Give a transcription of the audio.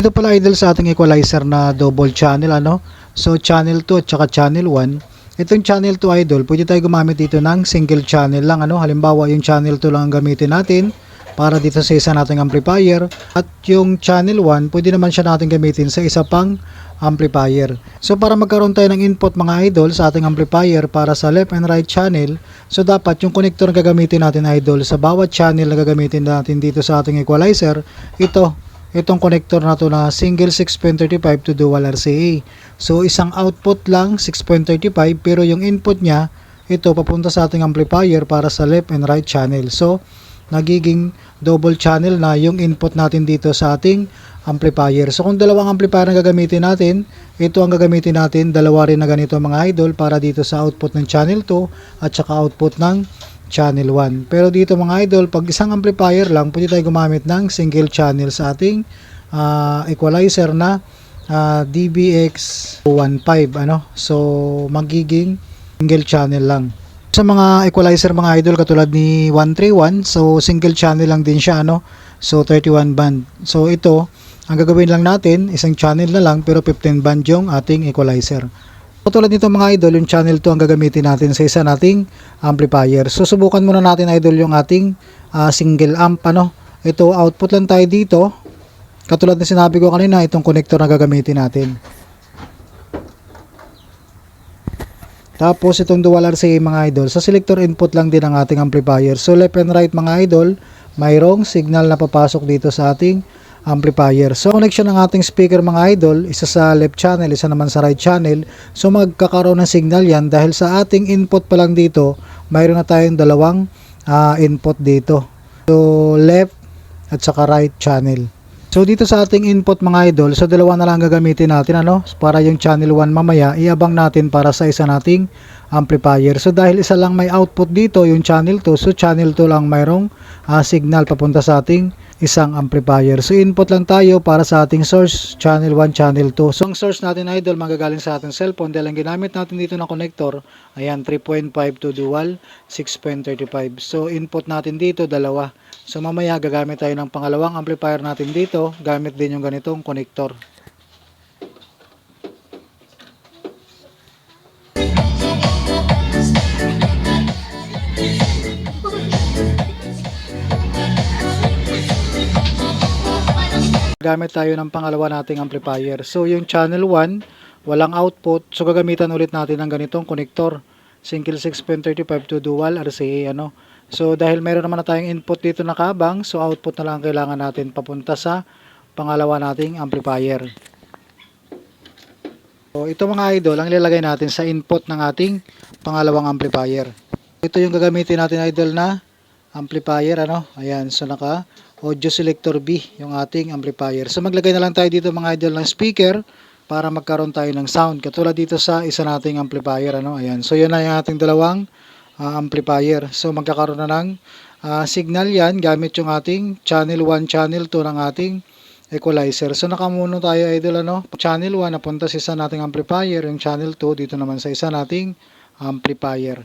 Ito pala idol sa ating equalizer na double channel ano. So channel 2 at saka channel 1. Itong channel 2 idol, pwede tayo gumamit dito ng single channel lang ano. Halimbawa yung channel 2 lang ang gamitin natin para dito sa isa nating amplifier at yung channel 1 pwede naman siya natin gamitin sa isa pang amplifier. So para magkaroon tayo ng input mga idol sa ating amplifier para sa left and right channel, so dapat yung connector na gagamitin natin idol sa bawat channel na gagamitin natin dito sa ating equalizer, ito itong connector na to na single 6.35 to dual RCA. So isang output lang 6.35 pero yung input niya ito papunta sa ating amplifier para sa left and right channel. So nagiging double channel na yung input natin dito sa ating amplifier. So kung dalawang amplifier ang gagamitin natin, ito ang gagamitin natin, dalawa rin na ganito mga idol para dito sa output ng channel 2 at saka output ng channel 1. Pero dito mga idol, pag isang amplifier lang, pwede tayo gumamit ng single channel sa ating ah, equalizer na ah, DBX15 ano. So magiging single channel lang. Sa mga equalizer mga idol katulad ni 131, so single channel lang din siya ano. So 31 band. So ito, ang gagawin lang natin, isang channel na lang pero 15 band yung ating equalizer. Katulad nito mga idol, yung channel 2 ang gagamitin natin sa isa nating amplifier. So subukan muna natin idol yung ating ah, single amp ano. Ito output lang tayo dito. Katulad na sinabi ko kanina, itong connector na gagamitin natin. Tapos itong dual RCA mga idol, sa selector input lang din ang ating amplifier. So left and right mga idol, mayroong signal na papasok dito sa ating amplifier. So connection ng ating speaker mga idol, isa sa left channel, isa naman sa right channel. So magkakaroon ng signal yan dahil sa ating input pa lang dito, mayroon na tayong dalawang ah, input dito. So left at saka right channel. So dito sa ating input mga idol, so dalawa na lang gagamitin natin ano, para yung channel 1 mamaya iabang natin para sa isa nating amplifier. So dahil isa lang may output dito, yung channel 2, so channel 2 lang mayroong ah, signal papunta sa ating isang amplifier. So input lang tayo para sa ating source, channel 1, channel 2. So ang source natin idol magagaling sa ating cellphone dahil ang ginamit natin dito na connector, ayan 3.5 to dual 6.35. So input natin dito dalawa. So mamaya gagamit tayo ng pangalawang amplifier natin dito, gamit din yung ganitong connector. Gamit tayo ng pangalawa nating amplifier. So yung channel 1, walang output. So gagamitan ulit natin ng ganitong connector. Single 6.35 to dual RCA ano. So dahil meron naman na tayong input dito na kabang, so output na lang ang kailangan natin papunta sa pangalawa nating amplifier. So ito mga idol, ang ilalagay natin sa input ng ating pangalawang amplifier. Ito yung gagamitin natin idol na amplifier ano. Ayan, so naka audio selector B yung ating amplifier. So maglagay na lang tayo dito mga idol ng speaker para magkaroon tayo ng sound. Katulad dito sa isa nating amplifier ano. Ayan. So yun na yung ating dalawang ah, amplifier. So magkakaroon na ng ah, signal yan gamit yung ating channel 1, channel 2 ng ating equalizer. So nakamuno tayo idol ano. Channel 1 napunta sa isa nating amplifier, yung channel 2 dito naman sa isa nating amplifier.